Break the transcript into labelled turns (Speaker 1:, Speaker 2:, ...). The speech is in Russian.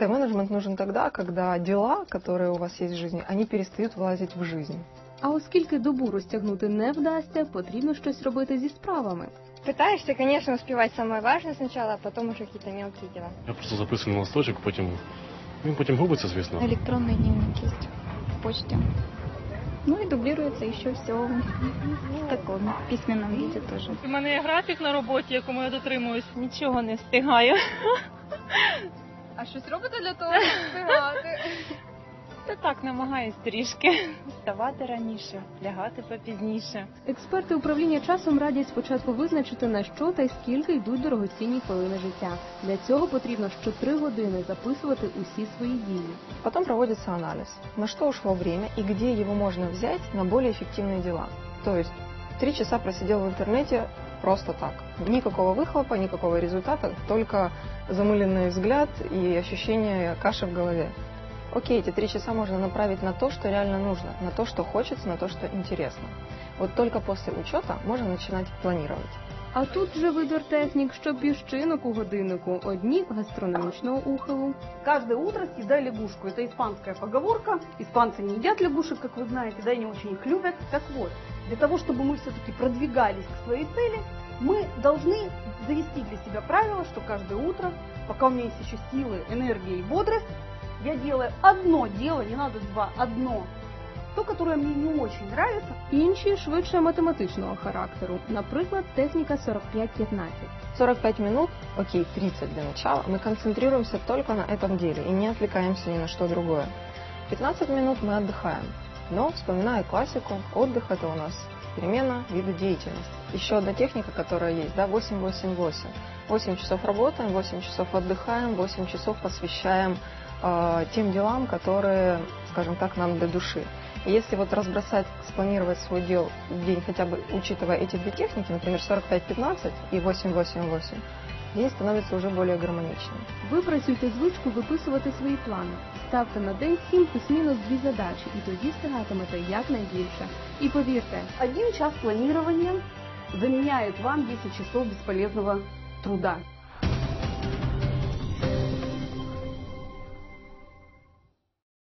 Speaker 1: Тайм-менеджмент нужен тогда, когда дела, которые у вас есть в жизни, они перестают влазить в жизнь.
Speaker 2: А оскільки добу розтягнути не вдасться, потрібно щось робити зі справами.
Speaker 3: Пытаешься, конечно, успевать самое важное сначала, а потом уже какие-то мелкие дела.
Speaker 4: Я просто записую на листочок, потім він потім губиться, звісно.
Speaker 5: Электронный дневник есть в почте. Ну и дублируется еще все в таком письменном виде тоже.
Speaker 6: У мене є графік на роботі, якому я дотримуюсь. Нічого не встигаю.
Speaker 3: А щось робите для того, щоб встигати?
Speaker 6: Та так намагаюсь трішки вставати раніше, лягати попізніше.
Speaker 2: Експерти управління часом радять спочатку визначити на що та й скільки йдуть дорогоцінні хвилини життя. Для цього потрібно що 3 години записувати усі свої дії.
Speaker 1: Потом проводится анализ, на что ушло время и где его можно взять на более эффективные дела. То есть три часа просидел в интернете просто так. Никакого выхлопа, никакого результата, только замыленный взгляд и ощущение каши в голове. Окей, эти три часа можно направить на то, что реально нужно, на то, что хочется, на то, что интересно. Вот только после учета можно начинать планировать.
Speaker 2: А тут вже вибір технік, що піщинок у годиннику, одні гастрономічного ухилу.
Speaker 7: Каждое утро съедай лягушку. Это испанская поговорка. Испанцы не едят лягушек, как вы знаете, да, и не очень их любят. Так вот, для того, чтобы мы все-таки продвигались к своей цели, мы должны завести для себя правило, что каждое утро, пока у меня есть еще силы, энергия и бодрость, я делаю одно дело, не надо два, одно, то, которое мне не очень нравится,
Speaker 2: Інші швидше математичного характеру, наприклад, техніка 45-15.
Speaker 1: 45 минут, окей, 30 для начала, мы концентрируемся только на этом деле и не отвлекаемся ни на что другое. 15 минут мы отдыхаем, но, вспоминая классику, отдых это у нас перемена вида деятельности. Еще одна техника, которая есть, да, 8-8-8. 8 часов работаем, 8 часов отдыхаем, 8 часов посвящаем э, тем делам, которые, скажем так, нам до души. И если вот разбросать, спланировать свой дел день, хотя бы учитывая эти две техники, например, 45-15 и 8-8-8, день становится уже более гармоничным.
Speaker 2: Випрацюйте звичку виписувати свої плани. Ставте на день 7 плюс-мінус дві задачі, і тоді встигатимете якнайбільше. І повірте,
Speaker 7: один час планирования заменяет вам 10 часов бесполезного труда.